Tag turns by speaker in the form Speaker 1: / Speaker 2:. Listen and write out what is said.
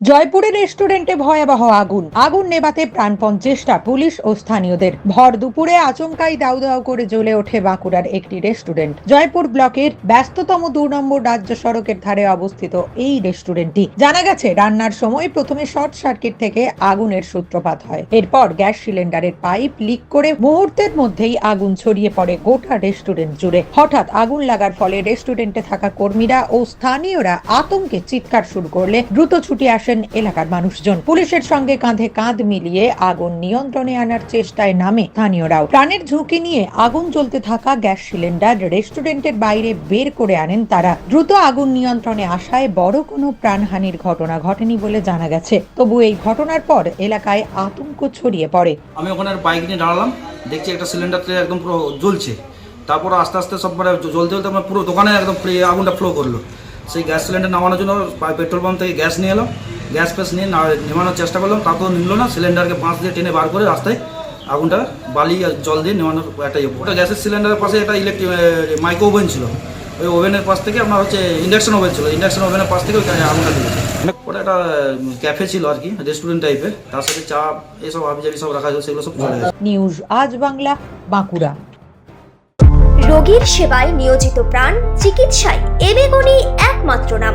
Speaker 1: জয়পুরের রেস্টুরেন্টে ভয়াবহ আগুন। আগুন নেবাতে প্রাণপণ চেষ্টা পুলিশ ও স্থানীয়দের। ভর দুপুরে আচমকাই দাউ দাউ করে জ্বলে ওঠে বাঁকুড়ার একটি রেস্টুরেন্ট। জয়পুর ব্লকের ব্যস্ততম দু নম্বর রাজ্য সড়কের ধারে অবস্থিত এই রেস্টুরেন্টটি। জানা গেছে, রান্নার সময় প্রথমে শর্ট সার্কিট থেকে আগুনের সূত্রপাত হয়। এরপর গ্যাস সিলিন্ডারের পাইপ লিক করে মুহূর্তের মধ্যেই আগুন ছড়িয়ে পড়ে গোটা রেস্টুরেন্ট জুড়ে। হঠাৎ আগুন লাগার ফলে রেস্টুরেন্টে থাকা কর্মীরা ও স্থানীয়রা আতঙ্কে চিৎকার শুরু করলে দ্রুত ছুটে আসেন এলাকার মানুষজন। পুলিশের সঙ্গে কাঁধে কাঁধ মিলিয়ে আগুন নিয়ন্ত্রণে আনার চেষ্টায় নামে স্থানীয়রাও। প্রাণের ঝুঁকি নিয়ে আগুন জ্বলতে থাকা গ্যাস সিলিন্ডার রেস্টুরেন্টের বাইরে বের করে আনেন তারা। দ্রুত আগুন নিয়ন্ত্রণে আসায় বড় কোনো প্রাণহানির ঘটনা ঘটেনি বলে জানা গেছে। তবু এই ঘটনার পর এলাকায় আতঙ্ক ছড়িয়ে পড়ে।
Speaker 2: আমি ওখানে বাইক নিয়ে দাঁড়ালাম। দেখছি একটা সিলিন্ডারতে একদম পুরো জ্বলছে। তারপর আস্তে আস্তে সব মানে জ্বলতে জ্বলতে আমার পুরো দোকানে একদম আগুনটা ফ্লো করল। সেই গ্যাস সিলিন্ডার নামানোর জন্য পেট্রোল পাম্প থেকে গ্যাস নিয়ে এলাম গ্যাস ফ্যাস নিয়ে না- নেমানোর চেষ্টা করলাম তাতেও নিল না সিলিন্ডারকে পাঁচ দিয়ে টেনে বার করে রাস্তায় আগুনটা বালি আর জল দিয়ে নেমানোর একটা ইয়ে। ওটা গ্যাসের সিলিন্ডারের পাশে একটা ইলেকট্রিক মাইক্রো ওভেন ছিল। ওই ওভেনের পাশ থেকে আপনার হচ্ছে ইন্ডাকশন ওভেন ছিল। ইন্ডাকশন ওভেনের পাশ থেকে আগুনটা লেগেছে ওটা একটা ক্যাফে ছিল আর কি রেস্টুরেন্ট টাইপের তার সাথে চা এসব হাবিজাবি সব রাখা ছিল সেগুলো সব চলে গেছে।
Speaker 1: নিউজ আজ বাংলা বাঁকুড়া।
Speaker 3: রোগীর সেবায় নিয়োজিত প্রাণ চিকিৎসায় এবেগুনি একমাত্র নাম।